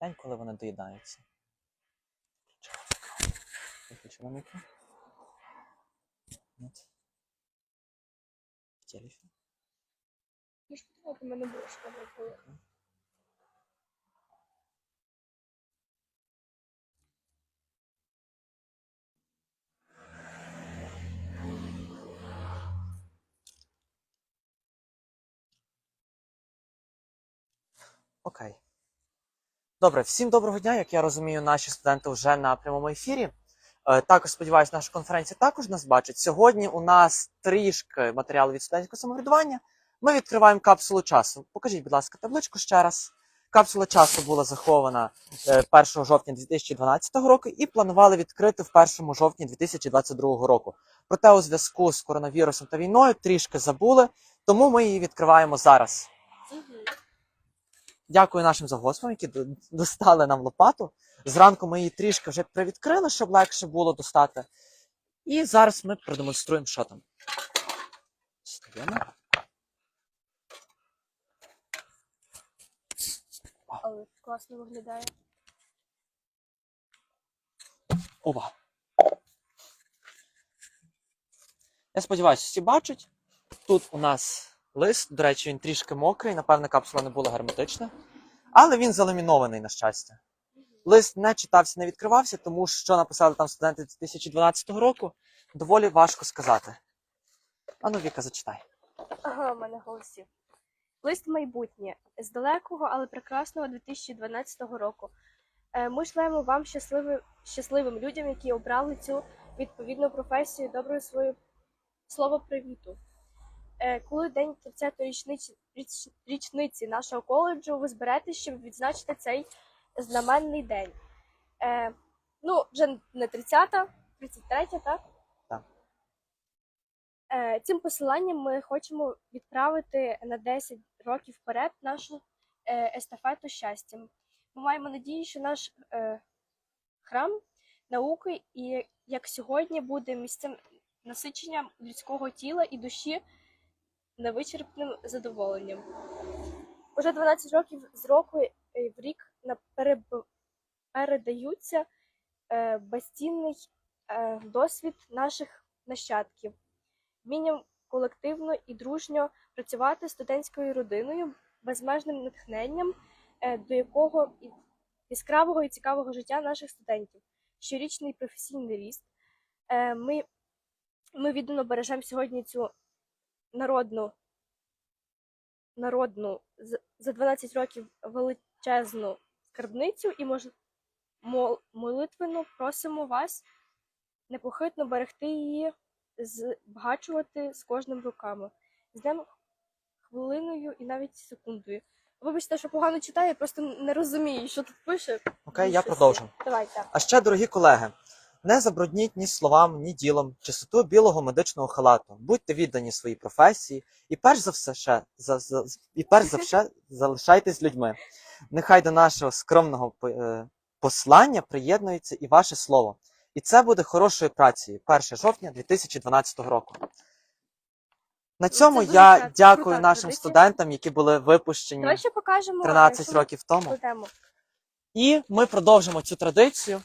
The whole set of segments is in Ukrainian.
День, коли вони доїдаються. Виключила мікро. Телефон. Ну, що у мене було шкода. Окей. Добре, всім доброго дня. Як я розумію, наші студенти вже на прямому ефірі. Е, Також сподіваюся, наша конференція також нас бачить. Сьогодні у нас трішки матеріалу від студентського самоврядування. Ми відкриваємо капсулу часу. Покажіть, будь ласка, табличку ще раз. Капсула часу була захована е, 1 жовтня 2012 року і планували відкрити в 1 жовтні 2022 року. Проте у зв'язку з коронавірусом та війною трішки забули, тому ми її відкриваємо зараз. Дякую нашим завгоспам, які достали нам лопату. Зранку ми її трішки вже привідкрили, щоб легше було достати. І зараз ми продемонструємо, що там. Стаємо. Але класно виглядає. Опа. Я сподіваюся, всі бачать. Тут у нас лист, до речі, він трішки мокрий, напевно, капсула не була герметична. Але він заламінований, на щастя. Лист не читався, не відкривався, тому що написали там студенти 2012 року. Доволі важко сказати. Ану, Віка, зачитай. Ага, у мене голосів. Лист майбутнє з далекого, але прекрасного 2012 року. Е, Ми шлемо вам щасливим, щасливим людям, які обрали цю відповідну професію, доброю свою слово привіту. Е, Коли день 30-ї річниці, річ- річниці нашого коледжу, ви зберетесь, щоб відзначити цей знаменний день. Е, ну, вже не 30-та, 33-я, так? Так. Е, Цим посиланням ми хочемо відправити на 10 років вперед нашу е, естафету щастя. Ми маємо надію, що наш е, храм науки і як сьогодні буде місцем насичення людського тіла і душі невичерпним задоволенням. Уже 12 років з року в рік передаються е, безцінний е, досвід наших нащадків вмінням колективно і дружньо працювати студентською родиною, безмежним натхненням, е, до якого яскравого і цікавого життя наших студентів, щорічний професійний ріст. Ми, ми віддано бережемо сьогодні цю народну, народну за 12 років величезну скарбницю і мож, мол- молитвенно просимо вас непохитно берегти її збагачувати з кожним роками, з днем хвилиною і навіть секундою. Вибачте, що погано читаю, я просто не розумію, що тут пише. Окей, я продовжу. Давайте. А ще, дорогі колеги, не забрудніть ні словам, ні ділом чистоту білого медичного халату. Будьте віддані своїй професії і перш за все ще за, за і перш за все залишайтесь людьми. Нехай до нашого скромного е, послання приєднується і ваше слово. І це буде хорошою працею 1 жовтня 2012 року. На цьому дуже я крута дякую нашим традиція. студентам, які були випущені Давай ще покажемо 13 років тому. кладемо. І ми продовжимо цю традицію.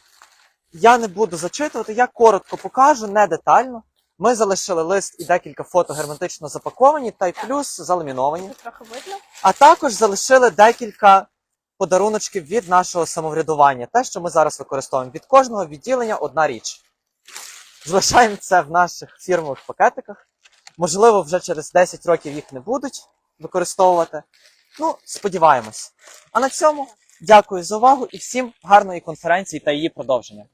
Я не буду зачитувати, я коротко покажу, не детально. Ми залишили лист і декілька фото герметично запаковані та й плюс заламіновані. Трохи видно. А також залишили декілька подаруночків від нашого самоврядування. Те, що ми зараз використовуємо. Від кожного відділення одна річ. Залишаємо це в наших фірмових пакетиках. Можливо, вже через 10 років їх не будуть використовувати. Ну, сподіваємось. А на цьому дякую за увагу і всім гарної конференції та її продовження.